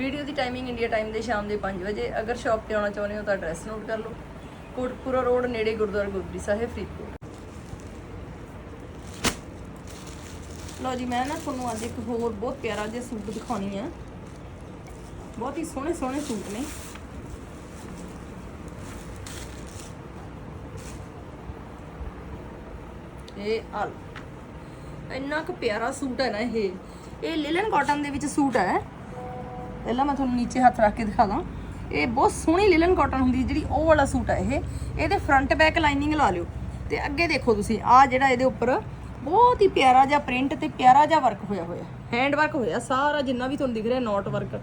Video ਦੀ timing India time ਦੇ ਸ਼ਾਮ ਦੇ 5 ਵਜੇ। ਅਗਰ ਸ਼ਾਪ ਤੇ ਆਉਣਾ ਚਾਹੁੰਦੇ ਹੋ ਤਾਂ ਐਡਰੈਸ ਨੋਟ ਕਰ ਲਓ। ਕੋਟਪੁਰਾ ਰੋਡ ਨੇੜੇ ਗੁਰਦੁਆਰਾ ਗੁਰਦਰੀ ਸਾਹਿਬ, ਫਰੀਦਕੋਟ। ਲਓ ਜੀ, ਮੈਂ ਨਾ ਤੁਹਾਨੂੰ ਅੱਜ ਇੱਕ ਹੋਰ ਬਹੁਤ ਪਿਆਰਾ ਜਿਹਾ ਸੂਟ ਦਿਖਾਉਣੀ ਆ। ਬਹੁਤ ਹੀ ਸੋਹਣੇ ਸੋਹਣੇ ਸੂਟ ਨੇ। ਇਹ ਆਲ ਇੰਨਾ ਕੁ ਪਿਆਰਾ ਸੂਟ ਹੈ ਨਾ ਇਹ। ਇਹ ਲਿਲਨ ਕਾਟਨ ਦੇ ਵਿੱਚ ਸੂਟ ਹੈ। ਪਹਿਲਾਂ ਮੈਂ ਤੁਹਾਨੂੰ ਨੀਚੇ ਹੱਥ ਰੱਖ ਕੇ ਦਿਖਾ ਦਾਂ। ਇਹ ਬਹੁਤ ਸੋਹਣੀ ਲਿਲਨ ਕਾਟਨ ਹੁੰਦੀ ਜਿਹੜੀ ਉਹ ਵਾਲਾ ਸੂਟ ਹੈ ਇਹ। ਇਹਦੇ ਫਰੰਟ ਬੈਕ ਲਾਈਨਿੰਗ ਲਾ ਲਿਓ। ਤੇ ਅੱਗੇ ਦੇਖੋ ਤੁਸੀਂ, ਆ ਜਿਹੜਾ ਇਹਦੇ ਉੱਪਰ ਬਹੁਤ ਹੀ ਪਿਆਰਾ ਜਿਹਾ ਪ੍ਰਿੰਟ ਤੇ ਪਿਆਰਾ ਜਿਹਾ ਵਰਕ ਹੋਇਆ ਹੋਇਆ। ਹੈਂਡ ਵਰਕ ਹੋਇਆ, ਸਾਰਾ ਜਿੰਨਾ ਵੀ ਤੁਹਾਨੂੰ ਦਿਖ ਰਿਹਾ ਨੋਟ ਵਰਕ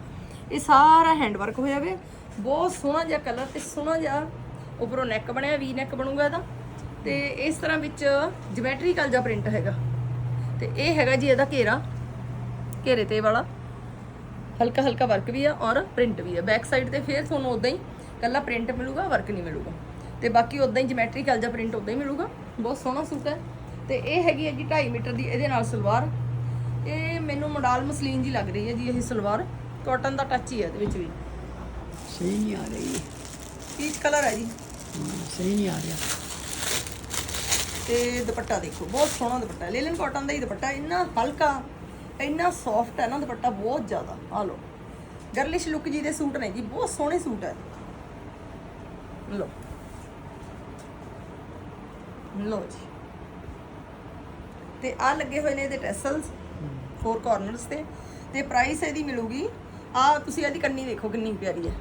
ਇਹ ਸਾਰਾ ਹੈਂਡ ਵਰਕ ਹੋਇਆ ਵੇ। ਬਹੁਤ ਸੋਹਣਾ ਜਿਹਾ ਕਲਰ ਤੇ ਸੋਹਣਾ ਜਿਹਾ ਉੱਪਰੋਂ ਨੈਕ ਬਣਿਆ ਵੀ ਨੈਕ ਬਣੂਗਾ ਇਹਦਾ। ਤੇ ਇਸ ਤਰ੍ਹਾਂ ਵਿੱਚ ਜਿਓਮੈਟਰੀਕਲ ਜਿਹਾ ਪ੍ਰਿੰਟ ਹੈਗਾ। ਤੇ ਇਹ ਹੈਗਾ ਜੀ ਇਹਦਾ ਘੇਰਾ, ਘੇਰੇ ਤੇ ਵਾਲਾ। ਹਲਕਾ ਹਲਕਾ ਵਰਕ ਵੀ ਆ ਔਰ ਪ੍ਰਿੰਟ ਵੀ ਆ। ਬੈਕ ਸਾਈਡ ਤੇ ਫੇਰ ਤੁਹਾਨੂੰ ਉਦਾਂ ਹੀ ਕੱਲਾ ਪ੍ਰਿੰਟ ਮਿਲੂਗਾ ਵਰਕ ਨਹੀਂ ਮਿਲੂਗਾ। ਤੇ ਬਾਕੀ ਉਦਾਂ ਹੀ ਜਿਓਮੈਟਰੀਕਲ ਜਿਹਾ ਪ੍ਰਿੰਟ ਉਦਾਂ ਹੀ ਮਿਲੂਗਾ। ਬਹੁਤ ਸੋਹਣਾ ਸੂਟ ਹੈ। ਤੇ ਇਹ ਹੈਗੀ ਹੈ ਜੀ 2.5 ਮੀਟਰ ਦੀ ਇਹਦੇ ਨਾਲ ਸਲਵਾਰ। ਇਹ ਮੈਨੂੰ ਮੋਡਲ ਮਸਲੀਨ ਜੀ ਲੱਗ ਰਹੀ ਹੈ ਜੀ ਇਹ ਸਲਵਾਰ। ਕਾਟਨ ਦਾ ਟੱਚ ਹੀ ਹੈ ਇਹਦੇ ਵਿੱਚ ਵੀ। ਸਹੀ ਨਹੀਂ ਆ ਰਹੀ। ਪੀਚ ਕਲਰ ਹੈ ਜੀ। ਸਹੀ ਨਹੀਂ ਆ ਰਿਹਾ। ਤੇ ਦੁਪੱਟਾ ਦੇਖੋ ਬਹੁਤ ਸੋਹਣਾ ਦੁਪੱਟਾ। ਲੇਲਨ ਕਾਟਨ ਦਾ ਹੀ ਦੁਪੱਟਾ ਇੰਨਾ ਹਲਕਾ ਇੰਨਾ ਸੌਫਟ ਹੈ ਨਾ ਦੁਪੱਟਾ ਬਹੁਤ ਜ਼ਿਆਦਾ ਆ ਲੋ ਗਰਲਿਸ਼ ਲੁੱਕ ਜੀ ਦੇ ਸੂਟ ਨੇ ਜੀ, ਬਹੁਤ ਸੋਹਣੇ ਸੂਟ ਹੈ। ਲੋ ਲੋ ਜੀ। ਤੇ ਆ ਲੱਗੇ ਹੋਏ ਨੇ ਇਹਦੇ ਟੈਸਲਸ ਫੋਰ ਕਾਰਨਰਸ ਤੇ। ਤੇ ਪ੍ਰਾਈਸ ਇਹਦੀ ਮਿਲੂਗੀ ਆ ਤੁਸੀਂ ਇਹਦੀ ਕੰਨੀ ਦੇਖੋ ਕਿੰਨੀ ਪਿਆਰੀ ਹੈ।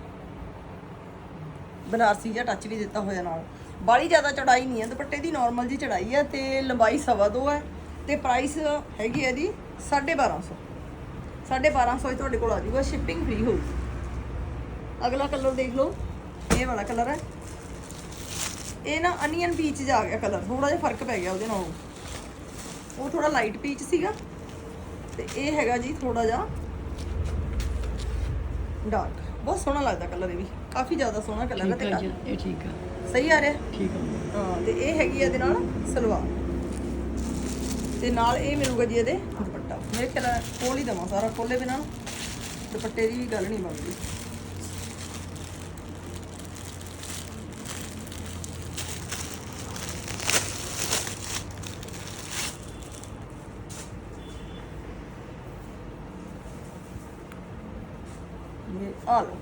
ਬਨਾਰਸੀ ਜਾਂ ਟੱਚ ਵੀ ਦਿੱਤਾ ਹੋਇਆ ਨਾਲ। ਬਾਲੀ ਜ਼ਿਆਦਾ ਚੜਾਈ ਨਹੀਂ ਹੈ, ਦੁਪੱਟੇ ਦੀ ਨਾਰਮਲ ਜੀ ਚੜਾਈ ਹੈ ਤੇ ਲੰਬਾਈ ਸਵਾ ਦੋ ਹੈ। ਤੇ ਪ੍ਰਾਈਸ ਹੈਗੀ ਇਹਦੀ 1250 1250 ਹੀ ਤੁਹਾਡੇ ਕੋਲ ਆ ਜਾਊਗਾ ਸ਼ਿਪਿੰਗ ਫ੍ਰੀ ਹੋਊਗੀ ਅਗਲਾ ਕਲਰ ਦੇਖ ਲਓ ਇਹ ਵਾਲਾ ਕਲਰ ਹੈ। ਇਹ ਨਾ ਅਨੀਅਨ ਪੀਚ ਜਾ ਗਿਆ ਕਲਰ ਥੋੜਾ ਜਿਹਾ ਫ਼ਰਕ ਪੈ ਗਿਆ ਉਹਦੇ ਨਾਲੋਂ। ਉਹ ਥੋੜਾ ਲਾਈਟ ਪੀਚ ਸੀਗਾ। ਤੇ ਇਹ ਹੈਗਾ ਜੀ ਥੋੜਾ ਜਿਹਾ ਡਾਰਕ ਬਹੁਤ ਸੋਹਣਾ ਲੱਗਦਾ ਕਲਰ ਇਹ ਵੀ। ਕਾਫੀ ਜ਼ਿਆਦਾ ਸੋਹਣਾ ਕਲਰ ਹੈ ਠੀਕ ਤੇ ਆ ਜੀ ਇਹ ਠੀਕ ਆ। ਸਹੀ ਆ ਰਿਹਾ? ਠੀਕ ਆ। ਹਾਂ ਤੇ ਇਹ ਹੈਗੀ ਆ ਇਹਦੇ ਨਾਲ ਸਲਵਾਰ। ਤੇ ਨਾਲ ਇਹ ਮਿਲੂਗਾ ਜੀ ਇਹਦੇ ਦੁਪੱਟਾ ਮੇਰੇ ਖਿਆਲ ਖੋਲ ਹੀ ਦਵਾਂ ਸਾਰਾ ਖੋਲੇ ਬਿਨਾਂ ਦੁਪੱਟੇ ਦੀ ਵੀ ਗੱਲ ਨਹੀਂ ਬਣਦੀ। ਇਹ ਆ ਲਓ।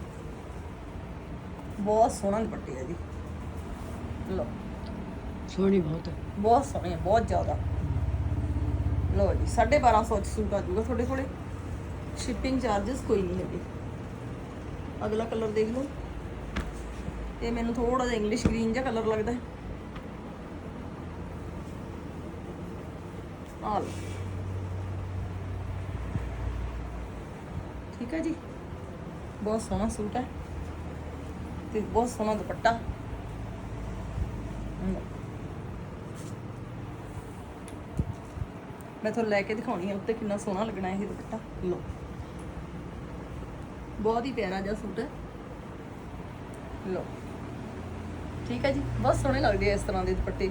ਬਹੁਤ ਸੋਹਣਾ ਦੁਪੱਟੇ ਹੈ ਜੀ। ਲਓ। ਸੋਹਣੀ ਬਹੁਤ ਹੈ। ਬਹੁਤ ਸੋਹਣੇ ਆ ਬਹੁਤ ਜ਼ਿਆਦਾ। ਲਓ ਜੀ 1250 ਚ ਸੂਟ ਆ ਜਾਊਗਾ ਤੁਹਾਡੇ ਕੋਲੇ। ਸ਼ਿਪਿੰਗ ਚਾਰजेस ਕੋਈ ਨਹੀਂ ਹੈਗੇ। ਅਗਲਾ ਕਲਰ ਦੇਖ ਲਓ। ਇਹ ਮੈਨੂੰ ਥੋੜਾ ਜਿਹਾ ਇੰਗਲਿਸ਼ ਗ੍ਰੀਨ ਜਿਹਾ ਕਲਰ ਲੱਗਦਾ ਹੈ। ਆ ਠੀਕ ਹੈ ਜੀ। ਬਹੁਤ ਸੋਹਣਾ ਸੂਟ ਹੈ। ਤੇ ਬਹੁਤ ਸੋਹਣਾ ਦੁਪੱਟਾ। ਮੈਂ ਤੁਹਾਨੂੰ ਲੈ ਕੇ ਦਿਖਾਉਣੀ ਆ, ਉੱਤੇ ਕਿੰਨਾ ਸੋਹਣਾ ਲੱਗਣਾ ਇਹ ਦੁਪੱਟਾ। ਲੋ ਬਹੁਤ ਹੀ ਪਿਆਰਾ ਜਿਹਾ ਸੂਟ ਹੈ। ਲੋ ਠੀਕ ਹੈ ਜੀ, ਬਹੁਤ ਸੋਹਣੇ ਲੱਗਦੇ ਆ ਇਸ ਤਰ੍ਹਾਂ ਦੇ ਦੁਪੱਟੇ।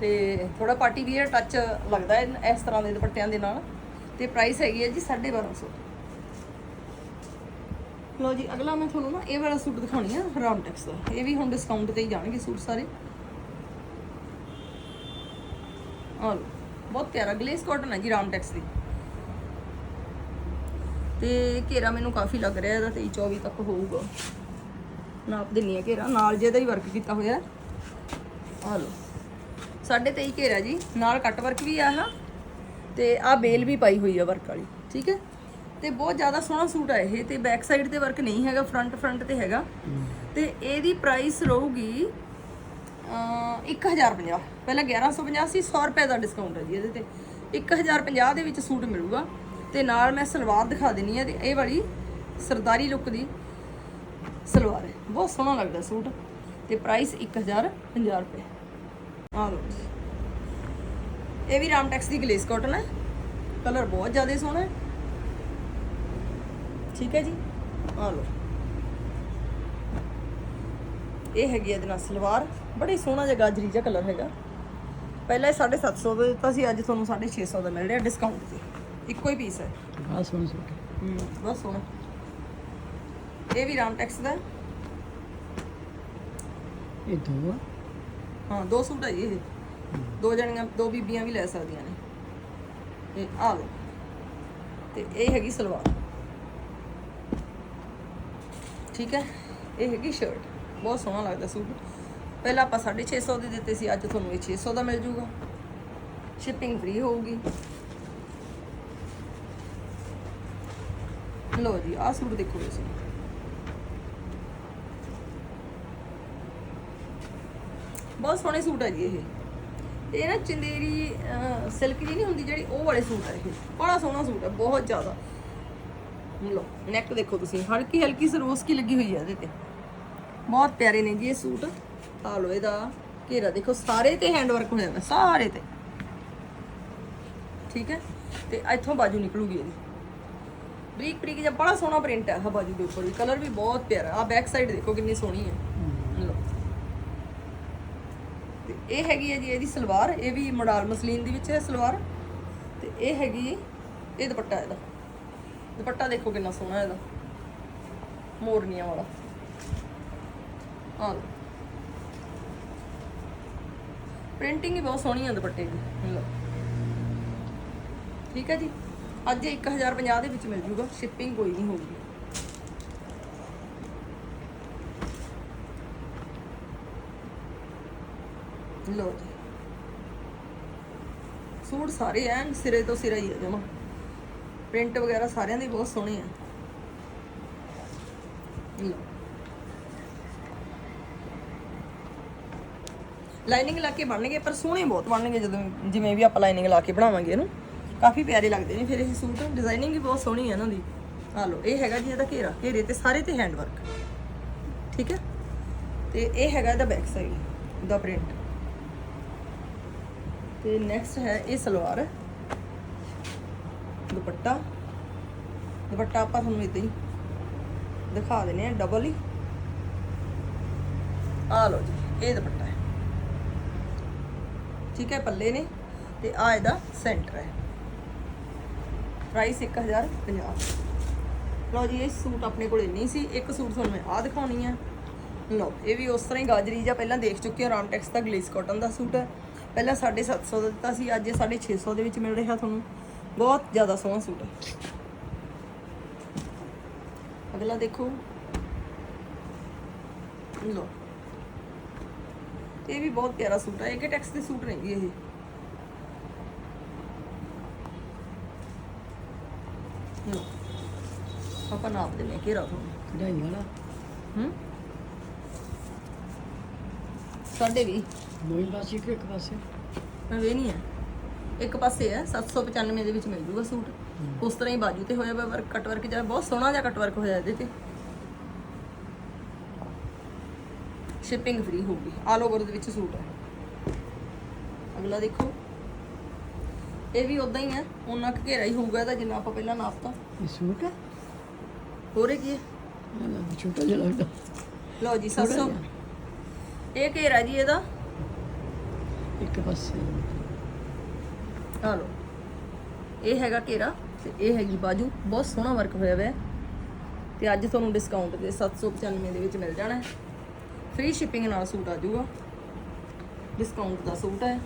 ਤੇ ਥੋੜਾ ਪਾਰਟੀ ਵੀਅਰ ਟੱਚ ਲੱਗਦਾ ਹੈ ਇਸ ਤਰ੍ਹਾਂ ਦੇ ਦੁਪੱਟਿਆਂ ਦੇ ਨਾਲ। ਤੇ ਪ੍ਰਾਈਸ ਹੈਗੀ ਹੈ ਜੀ 1250 ਲੋ ਜੀ, ਅਗਲਾ ਮੈਂ ਤੁਹਾਨੂੰ ਨਾ ਇਹ ਵਾਲਾ ਸੂਟ ਦਿਖਾਉਣੀ ਆ ਰਾਮਟੈਕਸ ਦਾ। ਇਹ ਵੀ ਹੁਣ ਡਿਸਕਾਊਂਟ ਤੇ ਹੀ ਜਾਣਗੇ ਸੂਟ ਸਾਰੇ। ਆ ਲਓ। ਬਹੁਤ ਪਿਆਰਾ ਗਲੇਸ ਕਾਟਨ ਹੈ ਜੀ ਰਾਮਟੈਕਸ ਦੀ। ਤੇ ਘੇਰਾ ਮੈਨੂੰ ਕਾਫੀ ਲੱਗ ਰਿਹਾ ਇਹਦਾ 23 24 ਤੱਕ ਹੋਊਗਾ। ਨਾਪ ਦਿੰਨੀ ਆ ਘੇਰਾ ਨਾਲ ਜਿਹਦਾ ਹੀ ਵਰਕ ਕੀਤਾ ਹੋਇਆ। ਆ ਲਓ। 23 ਘੇਰਾ ਜੀ ਨਾਲ ਕੱਟ ਵਰਕ ਵੀ ਆ ਆਹ ਤੇ ਆ ਬੇਲ ਵੀ ਪਾਈ ਹੋਈ ਆ ਵਰਕ ਵਾਲੀ ਠੀਕ ਹੈ? ਤੇ ਬਹੁਤ ਜ਼ਿਆਦਾ ਸੋਹਣਾ ਸੂਟ ਆ ਇਹ ਤੇ ਬੈਕ ਸਾਈਡ ਤੇ ਵਰਕ ਨਹੀਂ ਹੈਗਾ ਫਰੰਟ ਫਰੰਟ ਤੇ ਹੈਗਾ। ਤੇ ਇਹਦੀ ਪ੍ਰਾਈਸ ਰਹੂਗੀ 1050 ਪਹਿਲਾਂ 1150 ਸੀ 100 ਰੁਪਏ ਦਾ ਡਿਸਕਾਊਂਟ ਹੈ ਜੀ ਇਹਦੇ ਤੇ। 1050 ਦੇ ਵਿੱਚ ਸੂਟ ਮਿਲੂਗਾ। ਤੇ ਨਾਲ ਮੈਂ ਸਲਵਾਰ ਦਿਖਾ ਦਿੰਨੀ ਆ ਤੇ ਇਹ ਵਾਲੀ ਸਰਦਾਰੀ ਲੁੱਕ ਦੀ ਸਲਵਾਰ ਹੈ। ਬਹੁਤ ਸੋਹਣਾ ਲੱਗਦਾ ਸੂਟ। ਤੇ ਪ੍ਰਾਈਸ 1050 ਰੁਪਏ। ਆ ਲਓ ਜੀ। ਇਹ ਵੀ ਰਾਮਟੈਕਸ ਦੀ ਗਲੇਸ ਕਾਟਨ ਹੈ। ਕਲਰ ਬਹੁਤ ਜ਼ਿਆਦਾ ਸੋਹਣਾ ਹੈ। ਠੀਕ ਹੈ ਜੀ। ਆ ਲਓ। ਇਹ ਹੈਗੀ ਇਹਦੇ ਨਾਲ ਸਲਵਾਰ। ਬੜੀ ਸੋਹਣਾ ਜਿਹਾ ਗਾਜਰੀ ਜਿਹਾ ਕਲਰ ਹੈਗਾ। ਪਹਿਲਾਂ ਇਹ 750 ਦਾ ਦਿੱਤਾ ਸੀ ਅੱਜ ਤੁਹਾਨੂੰ 650 ਦਾ ਮਿਲ ਰਿਹਾ ਡਿਸਕਾਊਂਟ ਤੇ। ਇੱਕੋ ਹੀ ਪੀਸ ਹੈ। ਬੜਾ ਸੋਹਣਾ ਸੂਟ ਹੈ ਬਹੁਤ ਸੋਹਣਾ ਇਹ ਵੀ ਰਾਮਟੈਕਸ ਦਾ। ਹੈ। ਇਹ ਦੋ ਆ। ਹਾਂ ਦੋ ਸੂਟ ਹੈ ਇਹ। ਦੋ ਜਣੀਆਂ ਦੋ ਬੀਬੀਆਂ ਵੀ ਲੈ ਸਕਦੀਆਂ ਨੇ। ਇਹ ਆ ਲਓ। ਤੇ ਇਹ ਹੈਗੀ ਸਲਵਾਰ। ਠੀਕ ਹੈ? ਇਹ ਹੈਗੀ ਸ਼ਰਟ ਬਹੁਤ ਸੋਹਣਾ ਲੱਗਦਾ ਸੂਟ। ਪਹਿਲਾਂ ਆਪਾਂ 650 ਦੇ ਦਿੱਤੇ ਸੀ, ਅੱਜ ਤੁਹਾਨੂੰ ਇਹ 600 ਦਾ ਮਿਲ ਜੂਗਾ। ਸ਼ਿਪਿੰਗ ਫ੍ਰੀ ਹੋਊਗੀ। ਲਓ ਜੀ, ਆਹ ਸੂਟ ਦੇਖੋ ਤੁਸੀਂ। ਬਹੁਤ ਸੋਹਣੇ ਸੂਟ ਹੈ ਜੀ ਇਹ। ਇਹ ਨਾ ਚੰਦੇਰੀ ਸਿਲਕ ਜੀ ਨਹੀਂ ਹੁੰਦੀ ਜਿਹੜੀ, ਉਹ ਵਾਲੇ ਸੂਟ ਆ ਇਹ। ਬੜਾ ਸੋਹਣਾ ਸੂਟ ਹੈ ਬਹੁਤ ਜ਼ਿਆਦਾ। ਲੋ ਨੈਕ ਦੇਖੋ ਤੁਸੀਂ ਹਲਕੀ ਹਲਕੀ ਸਰੋਸਕੀ ਲੱਗੀ ਹੋਈ ਹੈ ਇਹਦੇ ਤੇ। ਬਹੁਤ ਪਿਆਰੇ ਨੇ ਜੀ ਇਹ ਸੂਟ। ਆ ਲੋ ਇਹਦਾ। ਘੇਰਾ ਦੇਖੋ ਸਾਰੇ ਤੇ ਹੈਂਡ ਵਰਕ ਹੋਇਆ ਹੋਇਆ ਸਾਰੇ ਤੇ। ਠੀਕ ਹੈ? ਤੇ ਇੱਥੋਂ ਬਾਜੂ ਨਿਕਲੂਗੀ ਇਹਦੀ। ਬਰੀਕ ਬਰੀਕ ਜਿਹਾ ਬੜਾ ਸੋਹਣਾ ਪ੍ਰਿੰਟ ਹੈ ਆਹ ਬਾਜੂ ਦੇ ਉੱਪਰ ਵੀ। ਕਲਰ ਵੀ ਬਹੁਤ ਪਿਆਰਾ ਆ ਬੈਕ ਸਾਈਡ ਦੇਖੋ ਕਿੰਨੀ ਸੋਹਣੀ ਹੈ। ਤੇ ਇਹ ਹੈਗੀ ਹੈ ਜੀ ਇਹਦੀ ਸਲਵਾਰ। ਇਹ ਵੀ ਮੋਡਲ ਮਸਲੀਨ ਦੀ ਵਿੱਚ ਹੈ ਸਲਵਾਰ। ਤੇ ਇਹ ਹੈਗੀ ਇਹ ਦੁਪੱਟਾ ਇਹਦਾ। ਦੁਪੱਟਾ ਦੇਖੋ ਕਿੰਨਾ ਸੋਹਣਾ ਇਹਦਾ। ਮੋਰਨੀਆਂ ਵਾਲਾ। ਆ ਪ੍ਰਿੰਟਿੰਗ ਹੀ ਬਹੁਤ ਸੋਹਣੀ ਆ ਦੁਪੱਟੇ ਦੀ। ਲਓ ਠੀਕ ਹੈ ਜੀ? ਅੱਜ ਇਹ 1050 ਦੇ ਵਿੱਚ ਮਿਲ ਜੂਗਾ। ਸ਼ਿਪਿੰਗ ਕੋਈ ਨਹੀਂ ਹੋਊਗੀ। ਲੋ ਜੀ। ਸੂਟ ਸਾਰੇ ਐਨ ਸਿਰੇ ਤੋਂ ਸਿਰਾ ਹੀ ਆ ਜਮਾ। ਪ੍ਰਿੰਟ ਵਗੈਰਾ ਸਾਰਿਆਂ ਦੇ ਬਹੁਤ ਸੋਹਣੇ ਆ ਲਓ ਲਾਈਨਿੰਗ ਲਾ ਕੇ ਬਣਨਗੇ, ਪਰ ਸੋਹਣੇ ਬਹੁਤ ਬਣਨਗੇ ਜਦੋਂ ਜਿਵੇਂ ਵੀ ਆਪਾਂ ਲਾਈਨਿੰਗ ਲਾ ਕੇ ਬਣਾਵਾਂਗੇ ਇਹਨੂੰ। ਕਾਫੀ ਪਿਆਰੇ ਲੱਗਦੇ ਨੇ। ਫਿਰ ਇਹ ਸੂਟ ਡਿਜ਼ਾਈਨਿੰਗ ਵੀ ਬਹੁਤ ਸੋਹਣੀ ਹੈ ਇਹਨਾਂ ਦੀ। ਆ ਲਓ, ਇਹ ਹੈਗਾ ਜੀ ਇਹਦਾ ਘੇਰਾ। ਘੇਰੇ ਤੇ ਸਾਰੇ ਤੇ ਹੈਂਡ ਵਰਕ ਠੀਕ ਹੈ? ਤੇ ਇਹ ਹੈਗਾ ਇਹਦਾ ਬੈਕ ਸਾਈਡ ਦਾ ਪ੍ਰਿੰਟ ਤੇ ਨੈਕਸਟ ਹੈ ਇਹ ਸਲਵਾਰ। ਦੁਪੱਟਾ। ਦੁਪੱਟਾ ਆਪਾਂ ਤੁਹਾਨੂੰ ਇਦਾਂ ਹੀ ਦਿਖਾ ਦਿੰਨੇ ਆ ਡਬਲ ਹੀ। ਆ ਲਓ ਜੀ, ਇਹ ਦੁਪੱਟਾ। ਠੀਕ ਹੈ, ਪੱਲੇ ਨੇ ਤੇ ਆ ਇਹਦਾ ਸੈਂਟਰ ਹੈ। ਪ੍ਰਾਈਸ 1050 ਲਓ ਜੀ, ਇਹ ਸੂਟ ਆਪਣੇ ਕੋਲ ਇੰਨੀ ਸੀ, ਇੱਕ ਸੂਟ ਤੁਹਾਨੂੰ ਮੈਂ ਆ ਦਿਖਾਉਣੀ ਹੈ ਲਓ, ਇਹ ਵੀ ਉਸ ਤਰ੍ਹਾਂ ਹੀ ਗਾਜਰੀ ਜਾਂ ਪਹਿਲਾਂ ਦੇਖ ਚੁੱਕੇ ਹੋ ਰਾਮਟੈਕਸ ਦਾ ਗਲੇਸ ਕਾਟਨ ਦਾ ਸੂਟ ਹੈ। ਪਹਿਲਾਂ 750 ਦਾ ਦਿੱਤਾ ਸੀ, ਅੱਜ ਇਹ 650 ਦੇ ਵਿੱਚ ਮਿਲ ਰਿਹਾ ਤੁਹਾਨੂੰ। ਬਹੁਤ ਜ਼ਿਆਦਾ ਸੋਹਣਾ ਸੂਟ ਹੈ। ਅਗਲਾ ਦੇਖੋ। ਲਓ ਇਹ ਵੀ ਬਹੁਤ ਪਿਆਰਾ ਸੂਟ ਹੈ ਇਹ ਕਿ ਟੈਕਸ ਦੇ ਸੂਟ ਨੇ ਜੀ ਇਹ ਆਪਾਂ ਨਾਪ ਦਿੰਨੇ ਘੇਰਾ ਤੁਹਾਨੂੰ ਕਢਾਈ ਵਾਲਾ? ਹੂੰ ਸਾਡੇ ਵੀ। ਦੋਈ ਪਾਸੇ ਕਿ ਇੱਕ ਪਾਸੇ? ਮੈਂ ਵੇ ਨਹੀਂ ਹੈ। ਇੱਕ ਪਾਸੇ ਹੈ 795 ਦੇ ਵਿੱਚ ਮਿਲ ਜੂਗਾ ਸੂਟ। ਉਸ ਤਰ੍ਹਾਂ ਹੀ ਬਾਜੂ ਤੇ ਹੋਇਆ ਵਰਕ ਕਟ ਵਰਕ ਜਿਹੜਾ ਬਹੁਤ ਸੋਹਣਾ ਜਿਹਾ ਕਟ ਵਰਕ ਹੋਇਆ ਇਹਦੇ ਤੇ। ਸ਼ਿਪਿੰਗ ਫ੍ਰੀ ਹੋਊਗੀ। ਆਲ ਓਵਰ ਦੇ ਵਿੱਚ ਸੂਟ ਹੈ। ਅਗਲਾ ਦੇਖੋ। ਇਹ ਵੀ ਉਦਾਂ ਹੀ ਹੈ। ਉਹਨਾਂ ਕੁ ਘੇਰਾ ਹੀ ਹੋਊਗਾ ਇਹਦਾ ਜਿੰਨਾ ਆਪਾਂ ਪਹਿਲਾਂ ਨਾਪਤਾ ਇਹ ਸੂਟ ਹੈ? ਹੋਰ ਕੀ ਹੈ? ਛੋਟਾ ਜਿਹਾ ਲੱਗਦਾ। ਲਓ ਜੀ ਥੋੜ੍ਹਾ 700 ਇਹ ਘੇਰਾ ਜੀ ਇਹਦਾ। ਇੱਕ ਪਾਸੇ। ਆ ਲਓ। ਇਹ ਹੈਗਾ ਘੇਰਾ ਤੇ ਇਹ ਹੈਗੀ ਬਾਜੂ। ਬਹੁਤ ਸੋਹਣਾ ਵਰਕ ਹੋਇਆ ਹੋਇਆ। ਤੇ ਅੱਜ ਤੁਹਾਨੂੰ ਡਿਸਕਾਊਂਟ ਤੇ 795 ਦੇ ਵਿੱਚ ਮਿਲ ਜਾਣਾ ਹੈ। ਫ੍ਰੀ ਸ਼ਿਪਿੰਗ ਨਾਲ ਸੂਟ ਆ ਜਾਊਗਾ। ਡਿਸਕਾਊਂਟ ਦਾ ਸੂਟ ਹੈ।